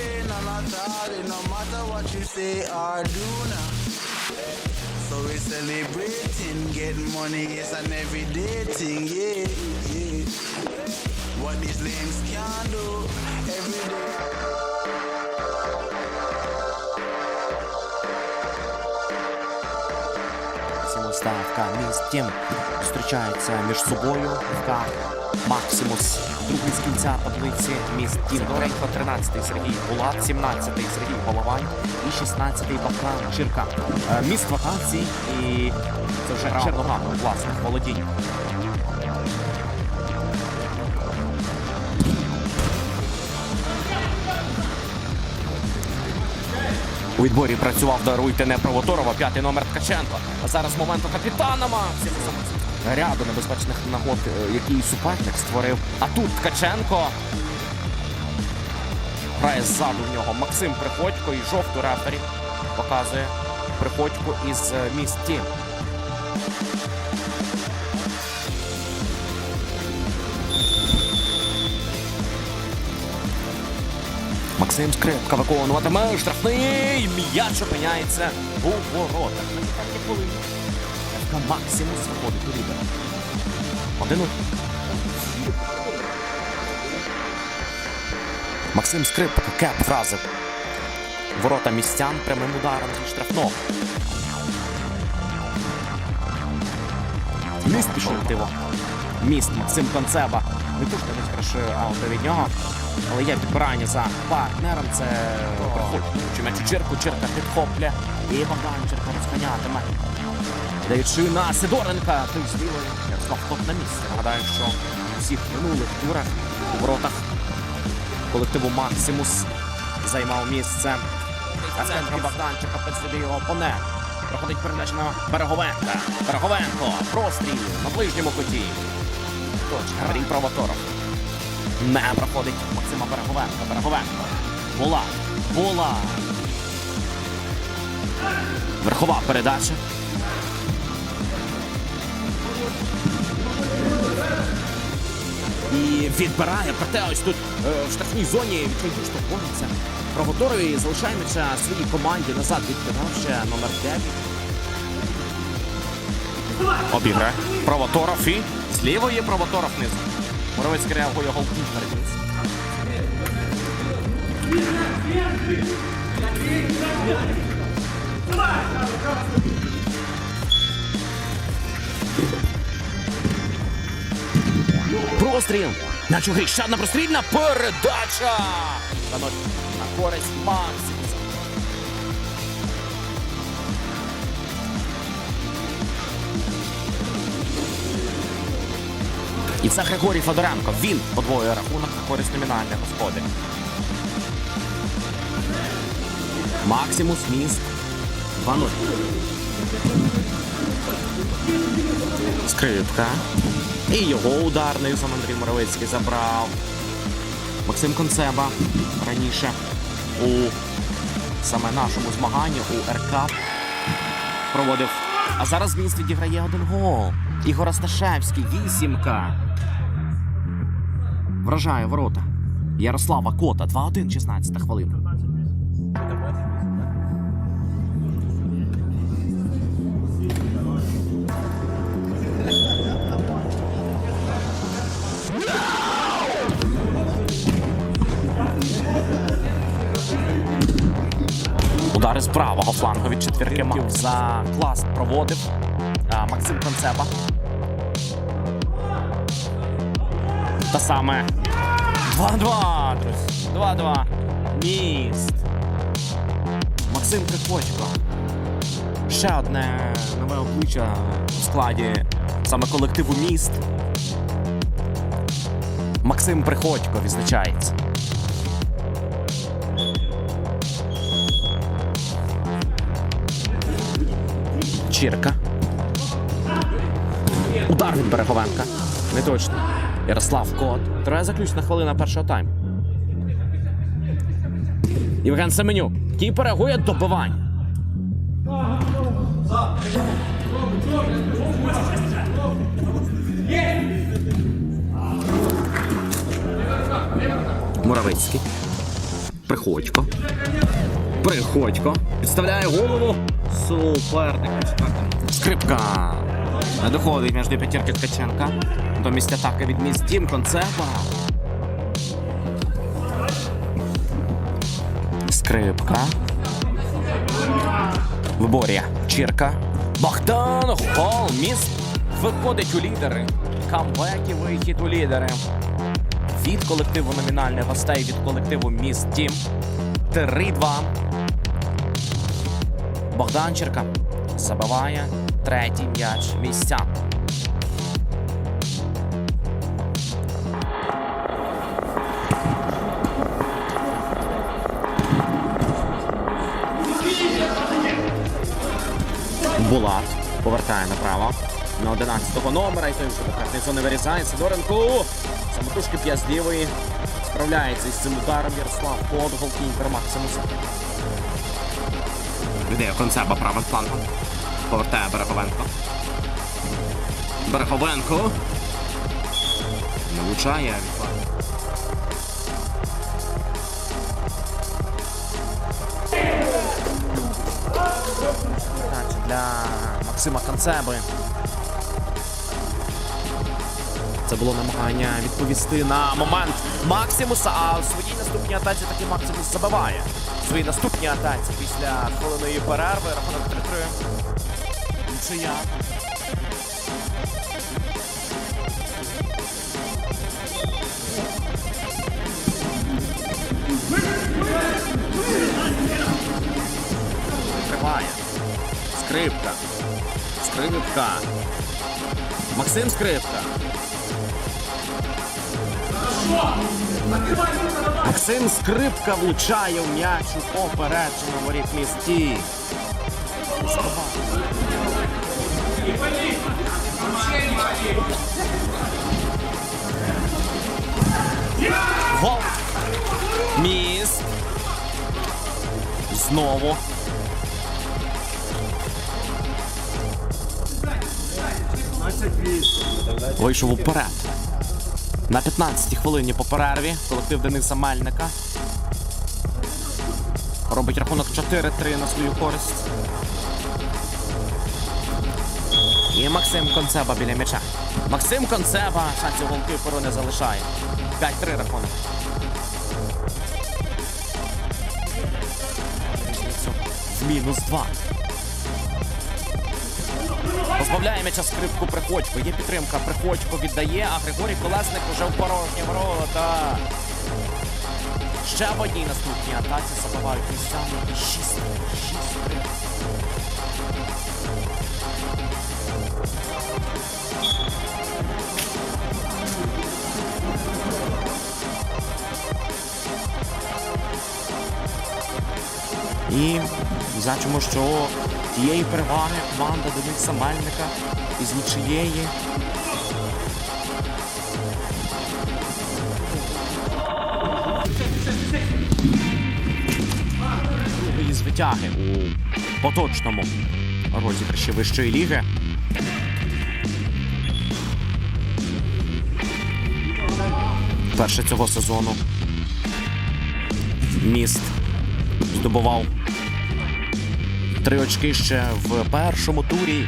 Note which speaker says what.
Speaker 1: sin and I thought it no matter what you say or do now. So we celebrating, getting money is an everyday thing, yeah, yeah. What these lames can do every day.
Speaker 2: ФК Мінськ Тім зустрічаються між собою. та Максимус другий з кінця таблиці міст Тім Доренько, 13-й Сергій Булат, 17-й Сергій Головань і 16-й Богдан Чирка. Е, Міст вакансій і це вже Чернога, власне, володінь. У відборі працював даруйте не Провоторова, п'ятий номер Ткаченко. А зараз моменту капітана Максимуса. Ряду небезпечних нагод, е, який суперник створив. А тут Ткаченко. Грає ззаду в нього Максим Приходько і жовту рефері показує Приходько із е, Максим Скрипка виконуватиме штрафний. М'яч опиняється у воротах. На Максимус виходить у лідера. Один. Максим Скрипка кеп вразив. Ворота містян прямим ударом зі штрафного. Міст пішов тиво. Міст Максим Концеба. Що не спершу ауто від нього. Але є підбирання за партнером. Це приходить. м'яч у Чирку, Чирка підхопля. І Богдан Чирка розганятиме. Даючи на Сидоренка, той з лівої. Ярослав Топ на місці. Нагадаю, що у всіх минулих турах у воротах колективу Максимус займав місце. А в Богданчика під собі його опонент. Проходить передача на Береговенка. Береговенко. Простріл на ближньому куті. Точка. Андрій Провоторов. Не проходить Максима Береговенка. Береговенко. Була. Була. Верхова передача. І відбирає, проте ось тут е, в штрафній зоні що бореться. Провоторові залишає м'яча своїй команді назад відбирав ще номер 9. Обіграє. Провоторов і зліво є Провоторов низу. Моровецький реагує голкіпер вниз. Простріл. На чуги. Ще прострільна передача. На користь Максимуса. І це Григорій Федоренко. Він подвоює рахунок на користь номінальних господарів. Максимус міст 2-0. Скрипка. І його ударний сам Андрій Моровицький забрав. Максим Концеба раніше у саме нашому змаганні у РК проводив. А зараз він відіграє один гол. Ігор Асташевський, вісімка. Вражає ворота. Ярослава Кота, 2-1, 16 хвилина. Удари з правого флангу від четвірки за клас проводив Максим Концеба. Та саме 2-2, друзі. 2-2. Міст. Максим Приходько. Ще одне нове обличчя у складі саме колективу міст. Максим Приходько відзначається. Чірка. Удар від Береговенка. Не точно. Ярослав Кот. Троє заключна хвилина першого тайму. Євген Семенюк. Кіпер реагує добивання. Муравицький. Приходько. Приходько. Підставляє голову. Суперник. Скрипка. Доходить між п'ятірки Ткаченка. До місця атаки від місць Дім Концепа. Скрипка. Виборія. Чірка. Богдан Холміс виходить у лідери. Камбек і вихід у лідери. Від колективу номінальних гостей від колективу Міс Тім. 3-2. Богданченка забиває третій м'яч місця. Булат повертає направо на 11-го номера. І той вже до карти зони вирізає. Сидоренко самотужки п'є з лівої. Справляється із цим ударом Ярослав Под, голкіпер Максимуса. Віддає концерба правим флангом. Повертає Береговенко. Береговенко. Не влучає. Для Максима Концеби. Це було намагання відповісти на момент Максимуса, а у своїй наступній атаці таки Максимус забиває. У своїй наступній атаці після хвилиної перерви рахунок 3-3. Нічия. Триває. Скрипка. Скрипка. Максим Скрипка. Максим Скрипка влучає в м'яч у попередження воріт місті. Гол. Міст. Знову. Вийшов уперед. На 15-й хвилині по перерві колектив Дениса Мельника. Робить рахунок 4-3 на свою користь. І Максим Концеба біля м'яча. Максим Концеба шансів голкіперу не залишає. 5-3 рахунок. Мінус 2. Позбавляє м'яча скрипку Приходько. Є підтримка. Приходько віддає, а Григорій Колесник уже в порожні ворота. Ще в одній наступній атаці забивають місцями 6-3. 6-3. І бачимо, що тієї переваги команда Дениса Мельника із нічиєї. Звитяги у поточному розіграші вищої ліги. Перше цього сезону міст здобував три очки ще в першому турі